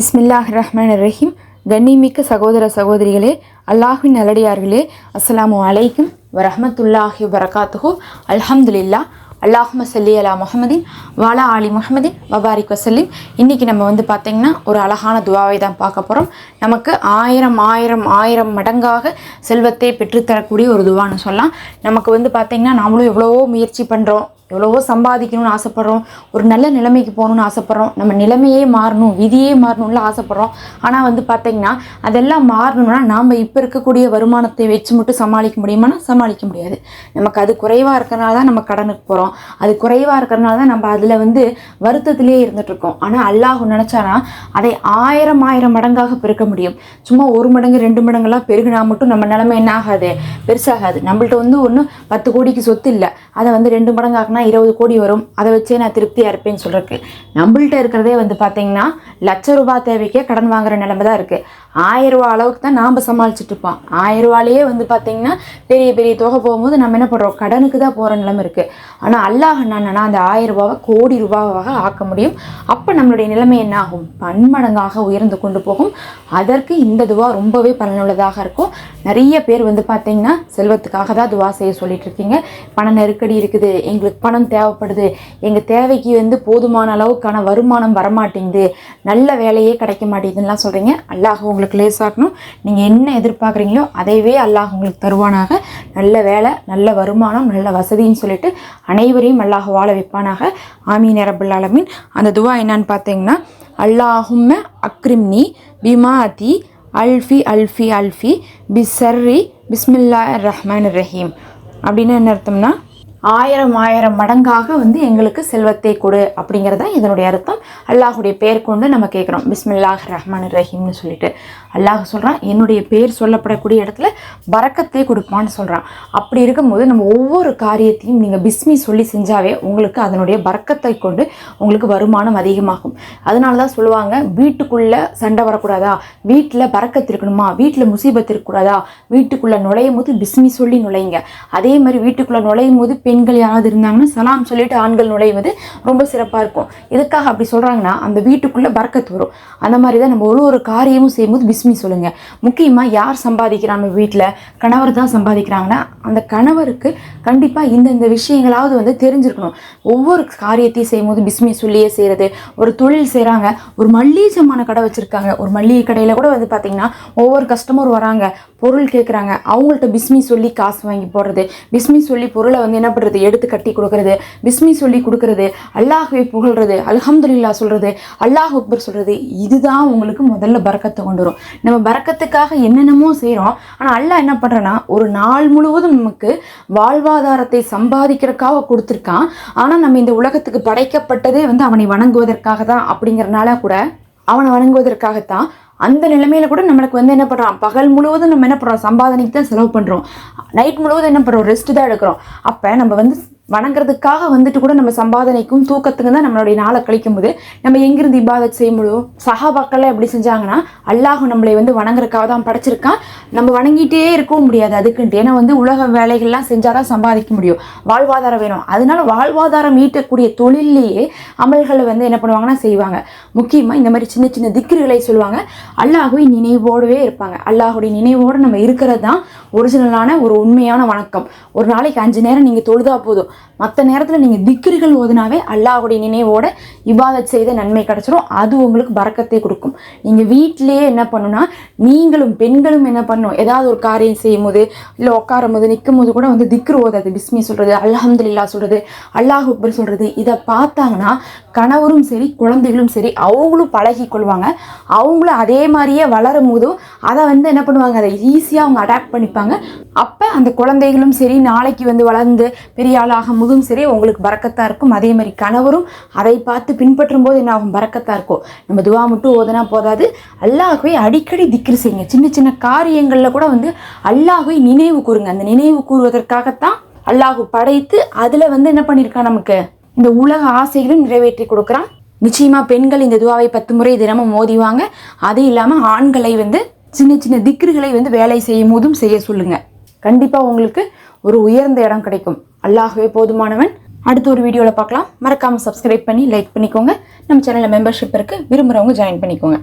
இஸ்மில்லாஹ் ரஹ்மான் ரஹீம் கண்ணிமிக்க சகோதர சகோதரிகளே அல்லாஹின் நல்லடியார்களே அஸ்ஸலாமு அலைக்கும் வரஹமத்துல்லாஹி வரகாத்துஹு அல்ஹம்துலில்லா அல்லாஹும சல்லி அலா முஹமதின் வாலா ஆலி முஹமதின் வபாரிக் வசல்லிம் இன்றைக்கி நம்ம வந்து பார்த்திங்கன்னா ஒரு அழகான துவாவை தான் பார்க்க போகிறோம் நமக்கு ஆயிரம் ஆயிரம் ஆயிரம் மடங்காக செல்வத்தை பெற்றுத்தரக்கூடிய ஒரு துவான்னு சொல்லலாம். நமக்கு வந்து பார்த்திங்கன்னா நாமளும் எவ்வளவோ முயற்சி பண்ணுறோம் எவ்வளவோ சம்பாதிக்கணும்னு ஆசைப்பட்றோம். ஒரு நல்ல நிலைமைக்கு போகணும்னு ஆசைப்பட்றோம். நம்ம நிலைமையே மாறணும் விதியே மாறணும்ல ஆசைப்பட்றோம். ஆனால் வந்து பார்த்திங்கன்னா அதெல்லாம் மாறணும்னா நாம் இப்போ இருக்கக்கூடிய வருமானத்தை வச்சு மட்டும் சமாளிக்க முடியுமானா சமாளிக்க முடியாது. நமக்கு அது குறைவாக இருக்கிறனால தான் நம்ம கடனுக்கு போகிறோம் அது குறைவாக இருக்கிறனால தான் நம்ம அதில் வந்து வருத்தத்திலே இருந்துகிட்ருக்கோம் ஆனால் அல்லாஹ் நினச்சானா அதை ஆயிரம் ஆயிரம் மடங்காக பெருக்க முடியும். சும்மா ஒரு மடங்கு ரெண்டு மடங்கெல்லாம் பெருகினா மட்டும் நம்ம நிலைமை என்ன ஆகாது? பெருசாகாது. நம்மள்ட்ட வந்து ஒன்று பத்து கோடிக்கு சொத்து இல்லை. அதை வந்து ரெண்டு மடங்காக்குனா இருபது கோடி வரும். அதை வச்சே நான் திருப்தியாக இருப்பேன்னு சொல்கிறதுக்கு நம்மள்கிட்ட இருக்கிறதே வந்து பார்த்தீங்கன்னா லட்ச ரூபா தேவைக்கே கடன் வாங்குற நிலைமை தான் இருக்குது ஆயிரம் ரூபா அளவுக்கு தான் நாம் சமாளிச்சுட்டு இருப்போம். ஆயிரம் ரூபாலேயே வந்து பார்த்தீங்கன்னா பெரிய பெரிய தொகை போகும்போது நம்ம என்ன பண்ணுறோம் கடனுக்கு தான் போகிற நிலைமை இருக்குது ஆனால் அல்லாஹ் என்னன்னா அந்த ஆயிரம் ரூபாவை கோடி ரூபாவாக ஆக்க முடியும். அப்போ நம்மளுடைய நிலைமை என்ன ஆகும்? பன்மடங்காக உயர்ந்து கொண்டு போகும். அதற்கு இந்த துவா ரொம்பவே பலனுள்ளதாக இருக்கும். நிறைய பேர் வந்து பார்த்தீங்கன்னா செல்வத்துக்காக தான் துவா செய்ய சொல்லிட்டு இருக்கீங்க. பண நெருக்கடி இருக்குது. எங்களுக்கு பணம் தேவைப்படுது. எங்கள் தேவைக்கு வந்து போதுமான அளவுக்கான வருமானம் வரமாட்டேங்குது. நல்ல வேலையே கிடைக்க மாட்டேங்குதுலாம் சொல்கிறீங்க அல்லாஹ் உங்களுக்கு லேசாக்கணும் நீங்கள் என்ன எதிர்பார்க்குறீங்களோ அதைவே அல்லாஹ் உங்களுக்கு தருவானாக. நல்ல வேலை நல்ல வருமானம் நல்ல வசதின்னு சொல்லிட்டு அனைவரையும் அல்லாஹ் வாழ வைப்பானாக. ஆமீன் அரபுல் ஆலமீன். அந்த துவா என்னன்னு பார்த்தீங்கன்னா அல்லாஹும்ம அக்ரிம்னி பிமாதி அல்ஃபி அல்ஃபி அல்ஃபி பிசர்ரி பிஸ்மில்லா ரஹ்மான் ரஹீம். அப்படின்னு என்ன அர்த்தம்னா ஆயிரம் ஆயிரம் மடங்காக வந்து எங்களுக்கு செல்வத்தை கொடு அப்படிங்கிறது தான் இதனுடைய அர்த்தம். அல்லாஹுடைய பேர் கொண்டு நம்ம கேட்குறோம். பிஸ்மில்லாஹ் ரஹ்மான் ரஹீம்னு சொல்லிட்டு. அல்லாஹ் சொல்கிறான் என்னுடைய பேர் சொல்லப்படக்கூடிய இடத்துல பறக்கத்தை கொடுப்பான்னு சொல்கிறான் அப்படி இருக்கும்போது நம்ம ஒவ்வொரு காரியத்தையும் நீங்கள் பிஸ்மி சொல்லி செஞ்சாவே உங்களுக்கு அதனுடைய பறக்கத்தை கொண்டு உங்களுக்கு வருமானம் அதிகமாகும். அதனால தான் சொல்லுவாங்க வீட்டுக்குள்ளே சண்டை வரக்கூடாதா? வீட்டில் பறக்கத்து இருக்கணுமா? வீட்டில் முசீபத் இருக்கக்கூடாதா? வீட்டுக்குள்ளே நுழையும் போது பிஸ்மி சொல்லி நுழையுங்க அதே மாதிரி வீட்டுக்குள்ளே நுழையும் போது பெண்கள் யாராவது இருந்தாங்கன்னா சலாம் சொல்லிட்டு ஆண்கள் நுழைவது ரொம்ப சிறப்பாக இருக்கும். எதுக்காக அப்படி சொல்கிறாங்கன்னா அந்த வீட்டுக்குள்ளே பறக்கத்து வரும். அந்த மாதிரி தான் நம்ம ஒரு ஒரு காரியமும் செய்யும்போது பிஸ்மி சொல்லுங்கள் முக்கியமாக யார் சம்பாதிக்கிறாங்க வீட்டில் கணவர் தான் சம்பாதிக்கிறாங்கன்னா அந்த கணவருக்கு கண்டிப்பாக இந்தந்த விஷயங்களாவது வந்து தெரிஞ்சிருக்கணும். ஒவ்வொரு காரியத்தையும் செய்யும்போது பிஸ்மி சொல்லியே செய்கிறது ஒரு தொழில் செய்கிறாங்க ஒரு மல்லிகை சாமான கடை வச்சுருக்காங்க. ஒரு மல்லிகை கடையில் கூட வந்து பார்த்திங்கன்னா ஒவ்வொரு கஸ்டமர் வராங்க பொருள் கேட்குறாங்க அவங்கள்ட்ட பிஸ்மி சொல்லி காசு வாங்கி போடுறது. பிஸ்மி சொல்லி பொருளை வந்து என்ன சாப்பிட்றது எடுத்து கட்டி கொடுக்கறது பிஸ்மி சொல்லி கொடுக்கறது அல்லாஹுவை புகழ்றது அல்ஹம்துல்லா சொல்கிறது அல்லாஹ் அக்பர் சொல்கிறது இதுதான் உங்களுக்கு முதல்ல பறக்கத்தை கொண்டு வரும். நம்ம பறக்கத்துக்காக என்னென்னமோ செய்கிறோம் ஆனால் அல்லாஹ் என்ன பண்ணுறேன்னா ஒரு நாள் முழுவதும் நமக்கு வாழ்வாதாரத்தை சம்பாதிக்கிறதுக்காக கொடுத்துருக்கான். ஆனால் நம்ம இந்த உலகத்துக்கு படைக்கப்பட்டதே வந்து அவனை வணங்குவதற்காக தான் அப்படிங்கிறனால கூட அவனை வணங்குவதற்காகத்தான் அந்த நிலைமையில கூட நம்மளுக்கு வந்து என்ன பண்ணுறோம் பகல் முழுவதும் நம்ம என்ன பண்ணுறோம் சம்பாதனைக்கு தான் செலவு பண்ணுறோம் நைட் முழுவதும் என்ன பண்ணுறோம் ரெஸ்ட் தான் எடுக்கிறோம். அப்போ நம்ம வந்து வணங்குறதுக்காக வந்துட்டு கூட நம்ம சம்பாதனைக்கும் தூக்கத்துக்கும் தான் நம்மளுடைய நாளை கழிக்கும் போது நம்ம எங்கிருந்து இபாதத் செய்ய முடியும்? சஹாபாக்கள்லாம் எப்படி செஞ்சாங்கன்னா அல்லாஹ் நம்மளை வந்து வணங்குறதுக்காக தான் படைச்சிருக்கான். நம்ம வணங்கிட்டே இருக்கவும் முடியாது அதுக்குன்ட்டு. ஏன்னா வந்து உலக வேலைகள்லாம் செஞ்சால் தான் சம்பாதிக்க முடியும். வாழ்வாதாரம் வேணும். அதனால வாழ்வாதாரம் ஈட்டக்கூடிய தொழிலையே அமல்களை வந்து என்ன பண்ணுவாங்கன்னா செய்வாங்க. முக்கியமாக இந்த மாதிரி சின்ன சின்ன திக்ருகளை சொல்லுவாங்க. அல்லாஹுவை நினைவோடவே இருப்பாங்க. அல்லாஹுடைய நினைவோடு நம்ம இருக்கிறது தான் ஒரிஜினலான ஒரு உண்மையான வணக்கம். ஒரு நாளைக்கு அஞ்சு நேரம் நீங்கள் தொழுதா போதும். மற்ற நேரத்தில் நீங்கள் திக்ருகள் ஓதுனாவே அல்லாஹுடைய நினைவோட இபாதத் செய்த நன்மை கிடச்சிரும். அது உங்களுக்கு பறக்கத்தை கொடுக்கும். நீங்கள் வீட்டிலேயே என்ன பண்ணுன்னா நீங்களும் பெண்களும் என்ன பண்ணணும்? ஏதாவது ஒரு காரியம் செய்யும் போது இல்லை உட்காரும் போது நிற்கும் போது கூட வந்து திக்ரு ஓதாது. பிஸ்மி சொல்கிறது அல்ஹம்துல்லா சொல்கிறது அல்லாஹ் அக்பர் சொல்கிறது இதை பார்த்தாங்கன்னா கணவரும் சரி குழந்தைகளும் சரி அவங்களும் பழகி கொள்வாங்க. அவங்களும் அதே மாதிரியே வளரும் போதும் அதை வந்து என்ன பண்ணுவாங்க? அதை ஈஸியாக அவங்க அடாப்ட் பண்ணிப்பாங்க. அப்போ அந்த குழந்தைகளும் சரி நாளைக்கு வந்து வளர்ந்து பெரிய ஆளாக போதும் சரி உங்களுக்கு பறக்கத்தாக இருக்கும். அதே மாதிரி கணவரும் அதை பார்த்து பின்பற்றும் போது என்ன ஆகும்? பறக்கத்தாக இருக்கும். நம்ம துவா மட்டும் ஓதுனா போதாது. அல்லாஹ்வை அடிக்கடி திக்ரு செய்யுங்க. சின்ன சின்ன காரியங்களில் கூட வந்து அல்லாஹ்வை நினைவு கூறுங்க. அந்த நினைவு கூறுவதற்காகத்தான் அல்லாஹ் படைத்து அதில் வந்து என்ன பண்ணியிருக்கான் நமக்கு? இந்த உலக ஆசைகளும் நிறைவேற்றி கொடுக்குறான். நிச்சயமாக பெண்கள் இந்த துவாவை பத்து முறை தினமும் மோதிவாங்க அது இல்லாமல் ஆண்களை வந்து சின்ன சின்ன திக்ருகளை வந்து வேலை செய்யும் போதும் செய்ய சொல்லுங்கள் கண்டிப்பாக உங்களுக்கு ஒரு உயர்ந்த இடம் கிடைக்கும். அல்லாகவே போதுமானவன். அடுத்த ஒரு வீடியோவில் பார்க்கலாம். மறக்காமல் சப்ஸ்கிரைப் பண்ணி லைக் பண்ணிக்கோங்க. நம்ம சேனலில் மெம்பர்ஷிப் இருக்குது விரும்புகிறவங்க ஜாயின் பண்ணிக்கோங்க.